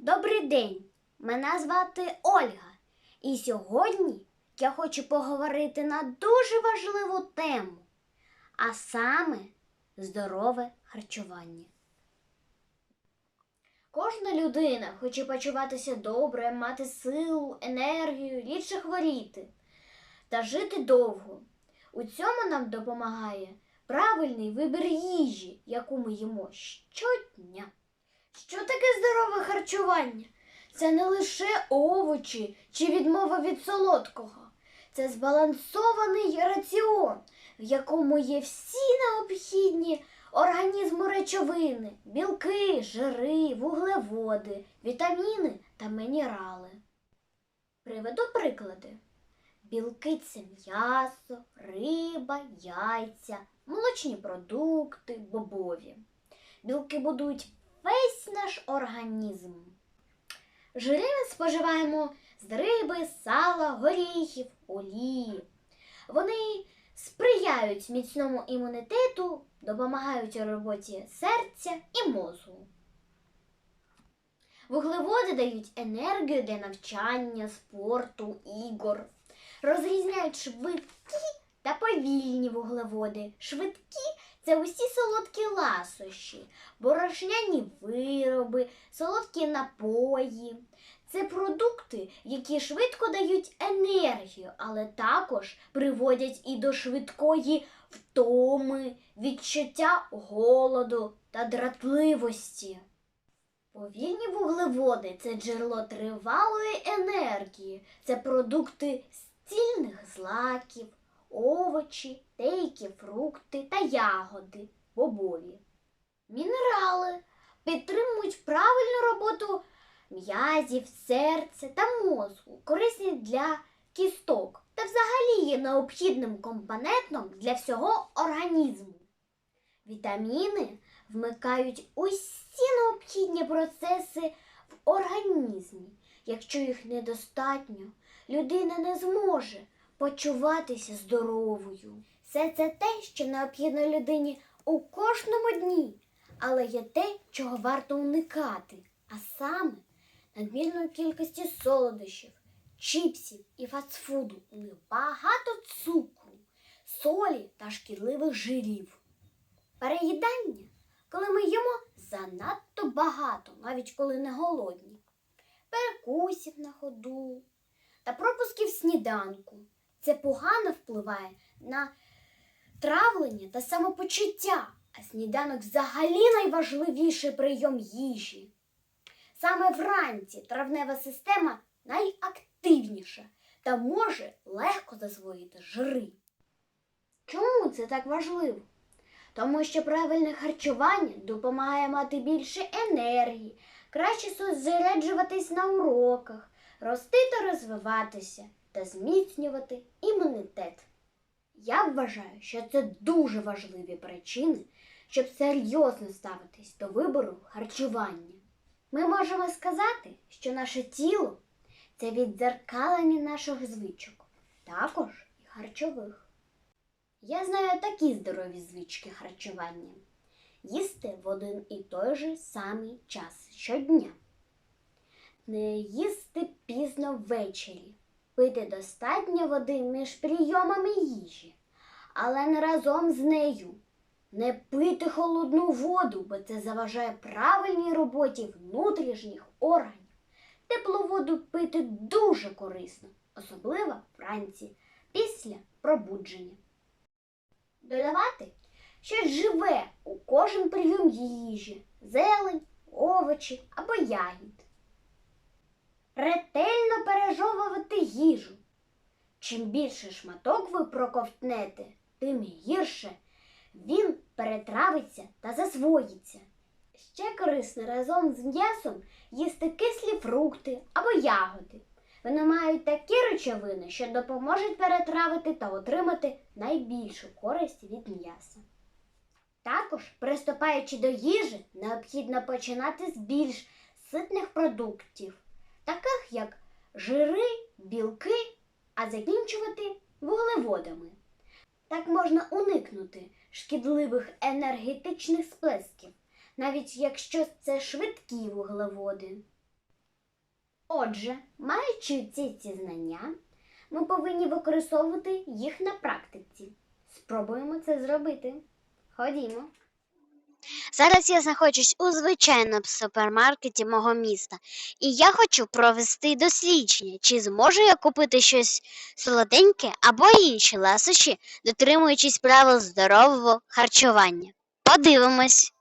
Добрий день! Мене звати Ольга. І сьогодні я хочу поговорити на дуже важливу тему, а саме здорове харчування. Кожна людина хоче почуватися добре, мати силу, енергію, рідше хворіти та жити довго. У цьому нам допомагає правильний вибір їжі, яку ми їмо щодня. Що таке здорове харчування? Це не лише овочі чи відмова від солодкого. Це збалансований раціон, в якому є всі необхідні організму речовини, білки, жири, вуглеводи, вітаміни та мінерали. Приведу приклади. Білки це м'ясо, риба, яйця, молочні продукти, бобові. Білки будують весь наш організм. Жири ми споживаємо з риби, сала, горіхів, олії. Вони сприяють міцному імунітету, допомагають у роботі серця і мозку. Вуглеводи дають енергію для навчання, спорту, ігор. Розрізняють швидкі та повільні вуглеводи. Швидкі це усі солодкі ласощі, борошняні вироби, солодкі напої. Це продукти, які швидко дають енергію, але також приводять і до швидкої втоми, відчуття голоду та дратливості. Повільні вуглеводи це джерело тривалої енергії, це продукти стільних злаків, овочі, деякі фрукти та ягоди, бобові. Мінерали підтримують правильну роботу м'язів, серця та мозку, корисні для кісток та взагалі є необхідним компонентом для всього організму. Вітаміни вмикають усі необхідні процеси в організмі. Якщо їх недостатньо, людина не зможе почуватися здоровою. Все це те, що необхідно людині у кожному дні, але є те, чого варто уникати, а саме надмірної кількості солодощів, чіпсів і фастфуду, у них багато цукру, солі та шкідливих жирів. Переїдання, коли ми їмо занадто багато, навіть коли не голодні, перекусів на ходу та пропусків сніданку. Це погано впливає на травлення та самопочуття, а сніданок взагалі найважливіший прийом їжі. Саме вранці травнева система найактивніша та може легко засвоїти жири. Чому це так важливо? Тому що правильне харчування допомагає мати більше енергії, краще зосереджуватись на уроках, рости та розвиватися та зміцнювати імунітет. Я вважаю, що це дуже важливі причини, щоб серйозно ставитись до вибору харчування. Ми можемо сказати, що наше тіло це віддзеркалення наших звичок, також і харчових. Я знаю такі здорові звички харчування. Їсти в один і той же самий час щодня. Не їсти пізно ввечері, пити достатньо води між прийомами їжі, але не разом з нею. Не пити холодну воду, бо це заважає правильній роботі внутрішніх органів. Теплу воду пити дуже корисно, особливо вранці, після пробудження. Додавати щось живе у кожен прийом їжі, зелень, овочі або ягід. Ретельно їжу. Чим більше шматок ви проковтнете, тим гірше він перетравиться та засвоїться. Ще корисно разом з м'ясом їсти кислі фрукти або ягоди. Вони мають такі речовини, що допоможуть перетравити та отримати найбільшу користь від м'яса. Також, приступаючи до їжі, необхідно починати з більш ситних продуктів, таких як жири, білки, а закінчувати вуглеводами. Так можна уникнути шкідливих енергетичних сплесків, навіть якщо це швидкі вуглеводи. Отже, маючи ці ці знання, ми повинні використовувати їх на практиці. Спробуємо це зробити. Ходімо. Зараз я знаходжусь у звичайному супермаркеті мого міста, і я хочу провести дослідження, чи зможу я купити щось солоденьке або інші ласощі, дотримуючись правил здорового харчування. Подивимось.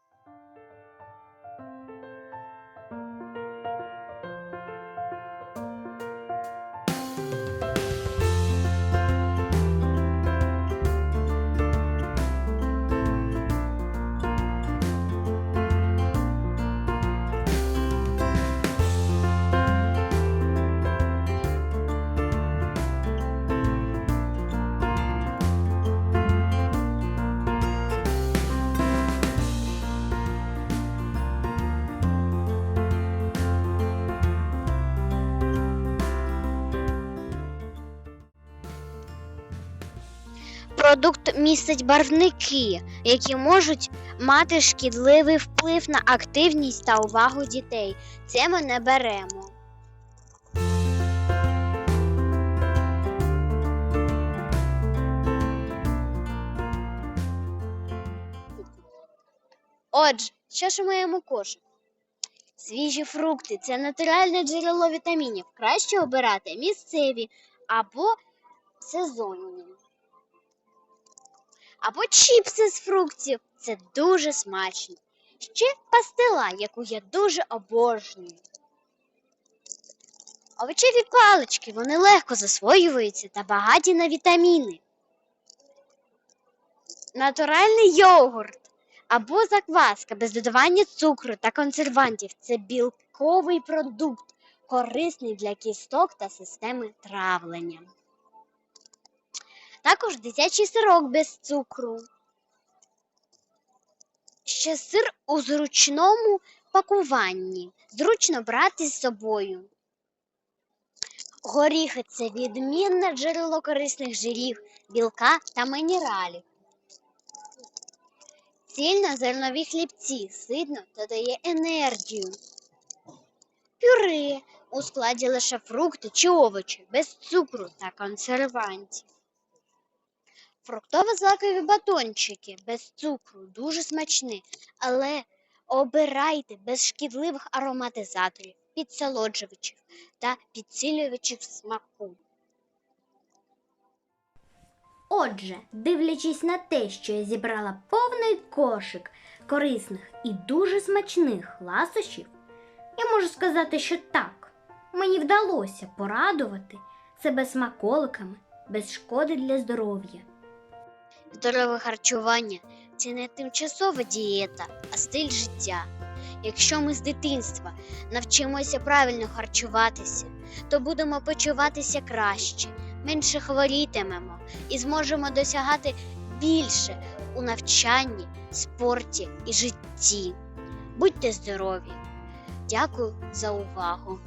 Продукт містить барвники, які можуть мати шкідливий вплив на активність та увагу дітей. Це ми не беремо. Отже, що ж у моєму кошику? Свіжі фрукти це натуральне джерело вітамінів. Краще обирати місцеві або сезонні. Або чіпси з фруктів. Це дуже смачно. Ще пастила, яку я дуже обожнюю. Овочеві палички, вони легко засвоюються та багаті на вітаміни. Натуральний йогурт або закваска без додавання цукру та консервантів це білковий продукт, корисний для кісток та системи травлення. Також дитячий сирок без цукру. Ще сир у зручному пакуванні. Зручно брати з собою. Горіхи це відмінне джерело корисних жирів, білка та мінералів. Цільнозернові хлібці сидно додає енергію. Пюре у складі лише фрукти чи овочі без цукру та консервантів. Фруктово-злакові батончики без цукру дуже смачні, але обирайте без шкідливих ароматизаторів, підсолоджувачів та підсилювачів смаку. Отже, дивлячись на те, що я зібрала повний кошик корисних і дуже смачних ласощів, я можу сказати, що так, мені вдалося порадувати себе смаколиками без шкоди для здоров'я. Здорове харчування це не тимчасова дієта, а стиль життя. Якщо ми з дитинства навчимося правильно харчуватися, то будемо почуватися краще, менше хворітимемо і зможемо досягати більше у навчанні, спорті і житті. Будьте здорові! Дякую за увагу!